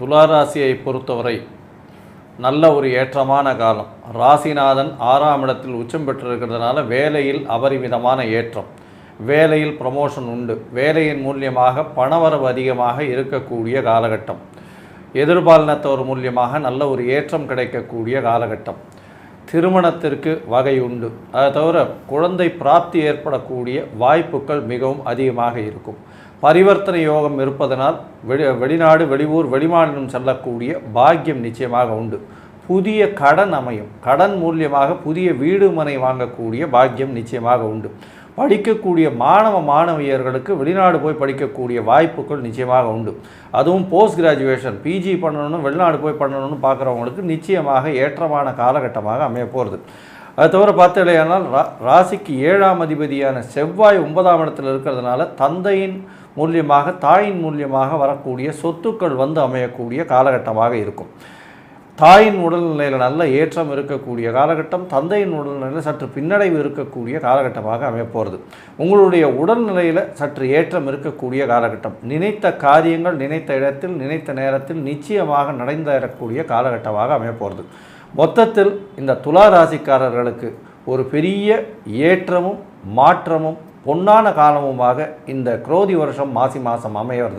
துளாராசியை பொறுத்தவரை நல்ல ஒரு ஏற்றமான காலம். ராசிநாதன் ஆறாம் இடத்தில் உச்சம் பெற்றிருக்கிறதுனால வேலையில் அபரிமிதமான ஏற்றம். வேலையில் ப்ரமோஷன் உண்டு. வேலையின் மூலியமாக பணவரவு அதிகமாக இருக்கக்கூடிய காலகட்டம். எதிர்பாலினத்தவர் மூலியமாக நல்ல ஒரு ஏற்றம் கிடைக்கக்கூடிய காலகட்டம். திருமணத்திற்கு வகை உண்டு. அதை தவிர குழந்தை பிராப்தி ஏற்படக்கூடிய வாய்ப்புகள் மிகவும் அதிகமாக இருக்கும். பரிவர்த்தனை யோகம் இருப்பதனால் வெளி வெளிநாடு வெளியூர் வெளிமாநிலம் செல்லக்கூடிய பாக்கியம் நிச்சயமாக உண்டு. புதிய கடன் அமையும். கடன் மூலியமாக புதிய வீடு மனை வாங்கக்கூடிய பாக்கியம் நிச்சயமாக உண்டு. படிக்கக்கூடிய மாணவ மாணவியர்களுக்கு வெளிநாடு போய் படிக்கக்கூடிய வாய்ப்புகள் நிச்சயமாக உண்டு. அதுவும் போஸ்ட் கிராஜுவேஷன் பிஜி பண்ணணும்னு வெளிநாடு போய் பண்ணணும்னு பார்க்குறவங்களுக்கு நிச்சயமாக ஏற்றமான காலகட்டமாக அமைய போகிறது அது தவிர பார்த்தீங்கன்னா ரா ராசிக்கு ஏழாம் அதிபதியான செவ்வாய் ஒன்பதாம் இடத்தில் இருக்கிறதுனால தந்தையின் மூலியமாக தாயின் மூலியமாக வரக்கூடிய சொத்துக்கள் வந்து அமையக்கூடிய காலகட்டமாக இருக்கும். தாயின் உடல்நிலையில் நல்ல ஏற்றம் இருக்கக்கூடிய காலகட்டம் தந்தையின் உடல்நிலையில் சற்று பின்னடைவு இருக்கக்கூடிய காலகட்டமாக அமையப்போகிறது உங்களுடைய உடல்நிலையில் சற்று ஏற்றம் இருக்கக்கூடிய காலகட்டம். நினைத்த காரியங்கள் நினைத்த இடத்தில் நினைத்த நேரத்தில் நிச்சயமாக நடந்தேறக்கூடிய காலகட்டமாக அமையப்போகிறது மொத்தத்தில் இந்த துலா ராசிக்காரர்களுக்கு ஒரு பெரிய ஏற்றமும் மாற்றமும் பொன்னான காலமுமாக இந்த குரோதி வருஷம் மாசி மாதம் அமைய வருது